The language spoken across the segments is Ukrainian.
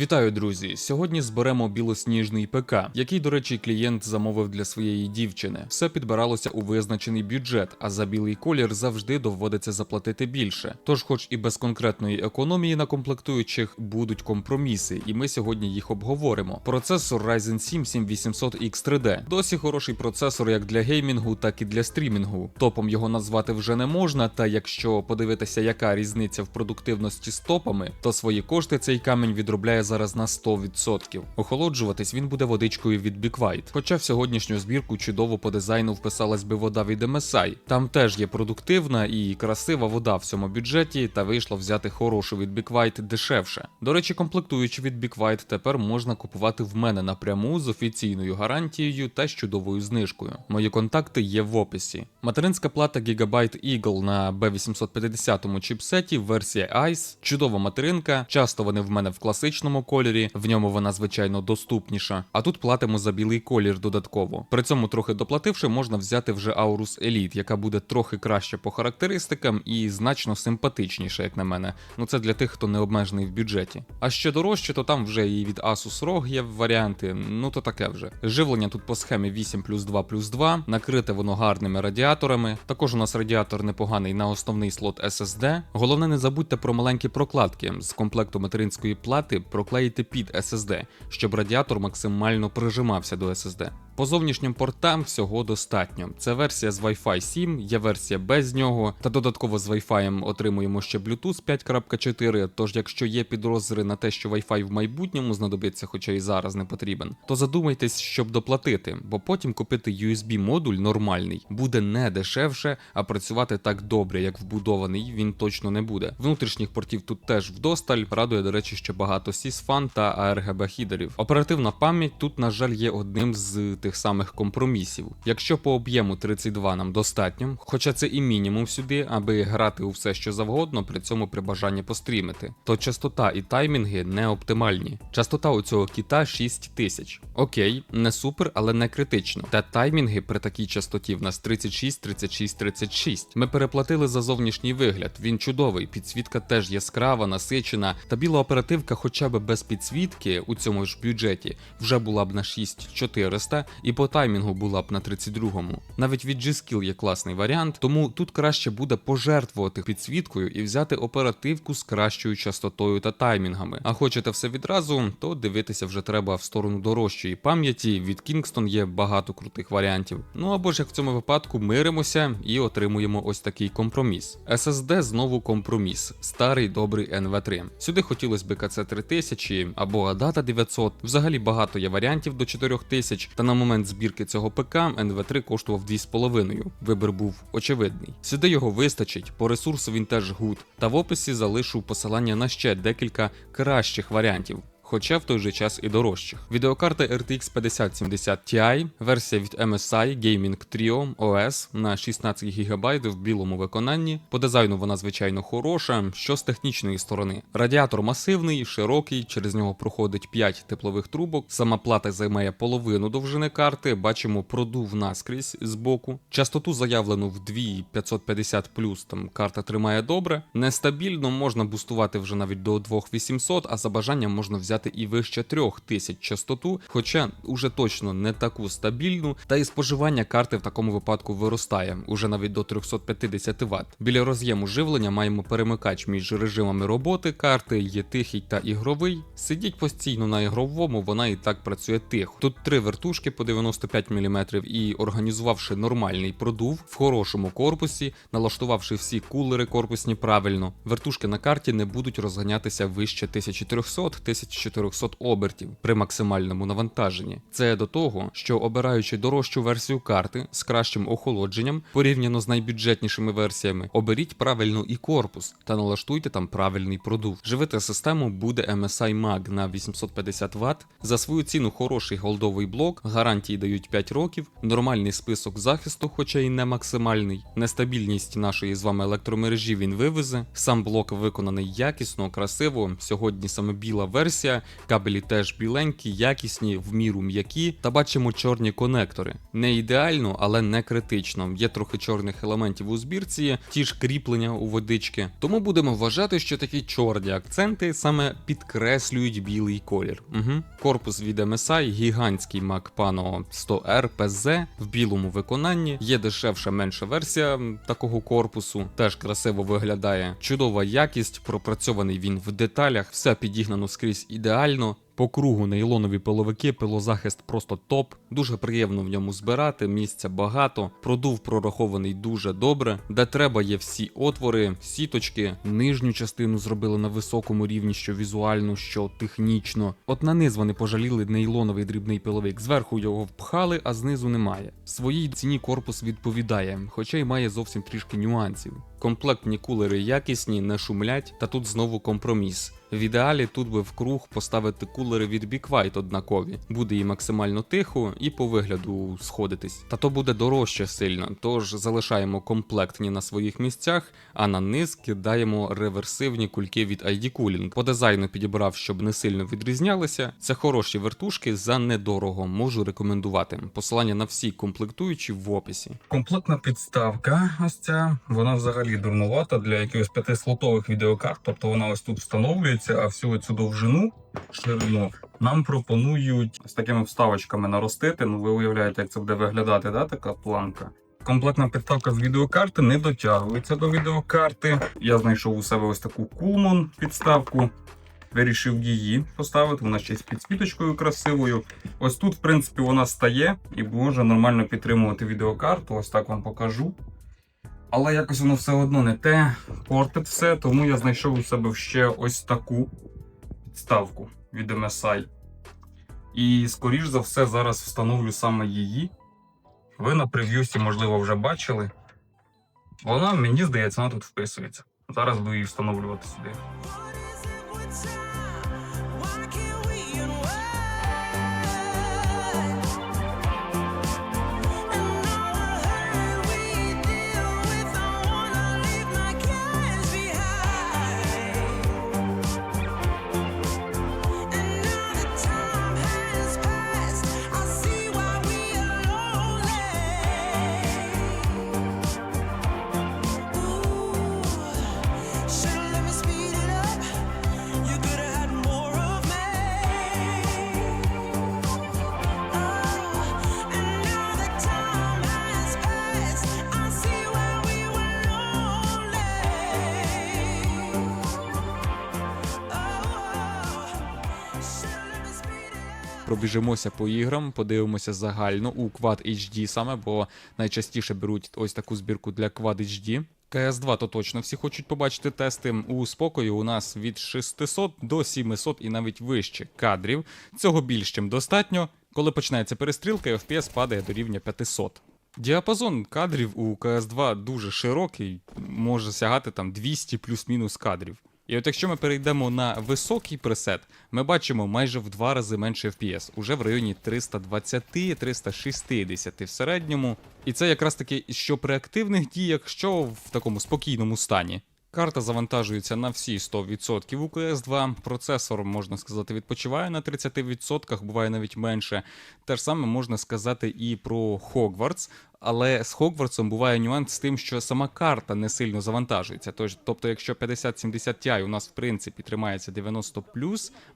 Вітаю, друзі! Сьогодні зберемо білосніжний ПК, який, до речі, клієнт замовив для своєї дівчини. Все підбиралося у визначений бюджет, а за білий колір завжди доводиться заплатити більше. Тож, хоч і без конкретної економії на комплектуючих будуть компроміси, і ми сьогодні їх обговоримо. Процесор Ryzen 7 7800X3D. Досі хороший процесор як для геймінгу, так і для стрімінгу. Топом його назвати вже не можна, та якщо подивитися, яка різниця в продуктивності з топами, то свої кошти цей камінь відробляє зараз на 100%. Охолоджуватись він буде водичкою від Big White. Хоча в сьогоднішню збірку чудово по дизайну вписалась би вода від MSI. Там теж є продуктивна і красива вода в цьому бюджеті, та вийшло взяти хорошу від Big White дешевше. До речі, комплектуючи від Big White тепер можна купувати в мене напряму з офіційною гарантією та з чудовою знижкою. Мої контакти є в описі. Материнська плата Gigabyte Eagle на B850 чіпсеті, версія ICE, чудова материнка. Часто вони в мене в класичному кольорі, в ньому вона звичайно доступніша. А тут платимо за білий колір додатково. При цьому трохи доплативши, можна взяти вже Aorus Elite, яка буде трохи краще по характеристикам і значно симпатичніша, як на мене. Ну це для тих, хто не обмежений в бюджеті. А ще дорожче, то там вже і від Asus ROG є варіанти. Ну то таке вже. Живлення тут по схемі 8 плюс 2 плюс 2, накрите воно гарними радіаторами. Також у нас радіатор непоганий на основний слот SSD. Головне, не забудьте про маленькі прокладки з комплекту материнської плати проклеїти під SSD, щоб радіатор максимально прижимався до SSD. По зовнішнім портам всього достатньо. Це версія з Wi-Fi 7, є версія без нього, та додатково з Wi-Fi отримуємо ще Bluetooth 5.4. Тож, якщо є підозри на те, що Wi-Fi в майбутньому знадобиться, хоча і зараз не потрібен, то задумайтесь, щоб доплатити, бо потім купити USB-модуль нормальний буде не дешевше, а працювати так добре, як вбудований, він точно не буде. Внутрішніх портів тут теж вдосталь. Радує, до речі, що багато SysFan та ARGB хідерів. Оперативна пам'ять тут, на жаль, є одним з тих самих компромісів. Якщо по об'єму 32 нам достатньо, хоча це і мінімум сюди, аби грати у все, що завгодно, при цьому при бажанні пострімити, то частота і таймінги не оптимальні. Частота у цього кіта 6000. Окей, не супер, але не критично. Та таймінги при такій частоті в нас 36, 36, 36. Ми переплатили за зовнішній вигляд. Він чудовий, підсвітка теж яскрава, насичена. Та біла оперативка, хоча б без підсвітки у цьому ж бюджеті, вже була б на 6400 і по таймінгу була б на 32-му. Навіть від G-Skill є класний варіант, тому тут краще буде пожертвувати підсвіткою і взяти оперативку з кращою частотою та таймінгами. А хочете все відразу, то дивитися вже треба в сторону дорожчої пам'яті. Від Kingston є багато крутих варіантів. Ну або ж як в цьому випадку миримося і отримуємо ось такий компроміс. SSD знову компроміс, старий добрий NV3. Сюди хотілося б КЦ 3000 або ADATA 900. Взагалі багато є варіантів до 4000, та на момент збірки цього ПК НВ3 коштував 2,5. Вибір був очевидний. Сюди його вистачить, по ресурсу він теж гуд. Та в описі залишу посилання на ще декілька кращих варіантів. Хоча в той же час і дорожчих. Відеокарта RTX 5070 Ti, версія від MSI Gaming Trio OS на 16 ГБ в білому виконанні. По дизайну вона звичайно хороша. Що з технічної сторони? Радіатор масивний, широкий, через нього проходить 5 теплових трубок. Сама плата займає половину довжини карти. Бачимо продув наскрізь з боку. Частоту заявлену в 2550 там карта тримає добре. Нестабільно можна бустувати вже навіть до 2800, а за бажанням можна взяти і вище 3000 частоту, хоча уже точно не таку стабільну, та і споживання карти в такому випадку виростає уже навіть до 350 Вт. Біля роз'єму живлення маємо перемикач між режимами роботи карти, є тихий та ігровий. Сидіть постійно на ігровому, вона і так працює тихо. Тут три вертушки по 95 мм і організувавши нормальний продув в хорошому корпусі, налаштувавши всі кулери корпусні правильно, вертушки на карті не будуть розганятися вище 1300-1400 обертів при максимальному навантаженні. Це до того, що обираючи дорожчу версію карти з кращим охолодженням порівняно з найбюджетнішими версіями, оберіть правильно і корпус та налаштуйте там правильний продув. Живити систему буде MSI Mag на 850 Вт. За свою ціну хороший голдовий блок, гарантії дають 5 років, нормальний список захисту, хоча й не максимальний. Нестабільність нашої з вами електромережі він вивезе. Сам блок виконаний якісно, красиво. Сьогодні саме біла версія Кабелі теж біленькі, якісні, в міру м'які, та бачимо чорні конектори. Не ідеально, але не критично. Є трохи чорних елементів у збірці, ті ж кріплення у водички. Тому будемо вважати, що такі чорні акценти саме підкреслюють білий колір. Угу. Корпус від MSI, гігантський Mac Pano 100R PZ в білому виконанні. Є дешевша менша версія такого корпусу, теж красиво виглядає. Чудова якість, пропрацьований він в деталях, все підігнано скрізь ідеально. По кругу нейлонові пиловики, пилозахист просто топ. Дуже приємно в ньому збирати, місця багато. Продув прорахований дуже добре. Де треба є всі отвори, сіточки, нижню частину зробили на високому рівні, що візуально, що технічно. От на низ вони пожаліли нейлоновий дрібний пиловик. Зверху його впхали, а знизу немає. Своїй ціні корпус відповідає, хоча й має зовсім трішки нюансів. Комплектні кулери якісні, не шумлять, та тут знову компроміс. В ідеалі тут би в круг поставити кулери від Be Quiet однакові. Буде і максимально тихо, і по вигляду сходитись. Та то буде дорожче сильно, тож залишаємо комплектні на своїх місцях, а на низ кидаємо реверсивні кульки від ID Cooling. По дизайну підібрав, щоб не сильно відрізнялися. Це хороші вертушки за недорого, можу рекомендувати. Посилання на всі комплектуючі в описі. Комплектна підставка, ось ця, вона взагалі дурнувата для якихось п'ятислотових відеокарт. Тобто вона ось тут встановлюється, а всю цю довжину, ширину нам пропонують з такими вставочками наростити. Ну ви уявляєте, як це буде виглядати, да, така планка. Комплектна підставка з відеокарти не дотягується до відеокарти. Я знайшов у себе ось таку Coolmon підставку. Вирішив її поставити, вона ще з підсвіточкою красивою. Ось тут, в принципі, вона стає і може нормально підтримувати відеокарту. Ось так вам покажу. Але якось воно все одно не те, портить все, тому я знайшов у себе ще ось таку підставку від MSI. І, скоріш за все, зараз встановлю саме її. Ви на прев'юсі, можливо, вже бачили. Вона, мені здається, вона тут вписується. Зараз буду її встановлювати сюди. Пробіжимося по іграм, подивимося загально у Quad HD саме, бо найчастіше беруть ось таку збірку для Quad HD. КС2 то точно всі хочуть побачити тести. У спокою у нас від 600 до 700 і навіть вище кадрів. Цього більш чим достатньо. Коли починається перестрілка, FPS падає до рівня 500. Діапазон кадрів у КС2 дуже широкий, може сягати там 200 плюс-мінус кадрів. І от якщо ми перейдемо на високий пресет, ми бачимо майже в два рази менше FPS, уже в районі 320-360 в середньому. І це якраз таки що при активних діях, що в такому спокійному стані. Карта завантажується на всі 100% у CS2. Процесор, можна сказати, відпочиває на 30%, буває навіть менше. Те ж саме можна сказати і про Hogwarts, але з Хогвартсом буває нюанс з тим, що сама карта не сильно завантажується. Тобто, якщо 5070 Ti у нас в принципі тримається 90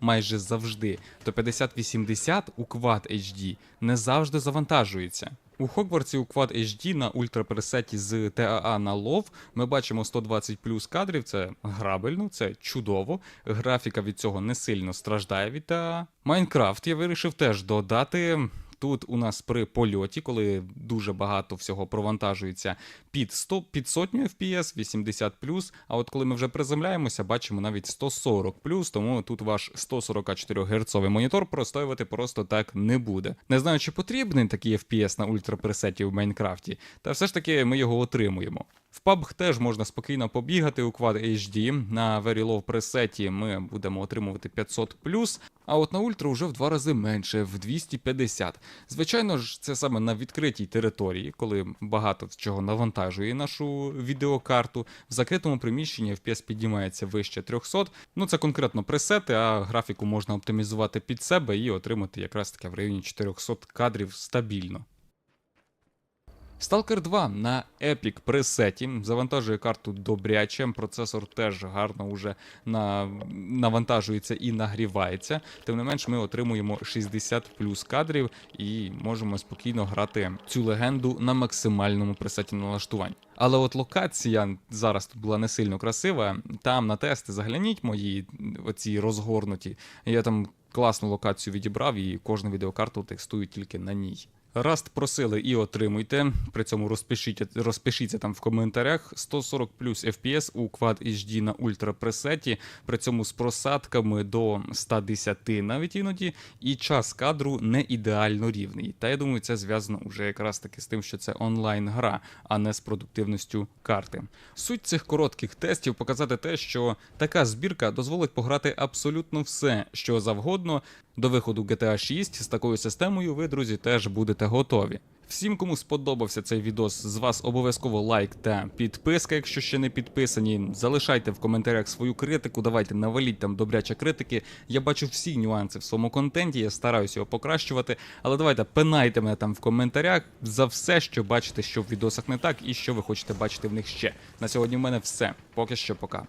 майже завжди, то 5080 у Quad HD не завжди завантажується. У Хогвартсі у Quad HD на ультрапресеті з TAA на LOV ми бачимо 120 плюс кадрів, це грабельно, це чудово. Графіка від цього не сильно страждає від TAA. Майнкрафт я вирішив теж додати. Тут у нас при польоті, коли дуже багато всього провантажується під 100, під сотню FPS, 80 а от коли ми вже приземляємося, бачимо навіть 140 тому тут ваш 144 Гц монітор простоювати просто так не буде. Не знаю, чи потрібний такий FPS на ультрапресеті в Майнкрафті, та все ж таки ми його отримуємо. В PUBG теж можна спокійно побігати у Quad HD. На Very Low пресеті ми будемо отримувати 500 а от на ультра вже в два рази менше, в 250. Звичайно ж, це саме на відкритій території, коли багато чого навантажує нашу відеокарту. В закритому приміщенні FPS підіймається вище 300. Ну це конкретно пресети, а графіку можна оптимізувати під себе і отримати якраз таке в районі 400 кадрів стабільно. Stalker 2 на Epic пресеті завантажує карту добряче. Процесор теж гарно уже на... навантажується і нагрівається. Тим не менш, ми отримуємо 60 плюс кадрів і можемо спокійно грати цю легенду на максимальному пресеті налаштувань. Але от локація зараз тут була не сильно красива. Там на тести загляніть мої оці розгорнуті. Я там класну локацію відібрав і кожну відеокарту текстую тільки на ній. Раст просили і отримуйте. При цьому розпишіть, розпишіться там в коментарях. 140 плюс FPS у Quad HD на ультра пресеті, при цьому з просадками до 110 навіть іноді, і час кадру не ідеально рівний. Та я думаю, це зв'язано уже якраз таки з тим, що це онлайн гра, а не з продуктивністю карти. Суть цих коротких тестів показати те, що така збірка дозволить пограти абсолютно все, що завгодно. До виходу GTA 6 з такою системою ви, друзі, теж будете готові. Всім, кому сподобався цей відос, з вас обов'язково лайк та підписка, якщо ще не підписані. Залишайте в коментарях свою критику, давайте наваліть там добряче критики. Я бачу всі нюанси в своєму контенті, я стараюся його покращувати. Але давайте пинайте мене там в коментарях за все, що бачите, що в відосах не так, і що ви хочете бачити в них ще. На сьогодні в мене все. Поки що, пока.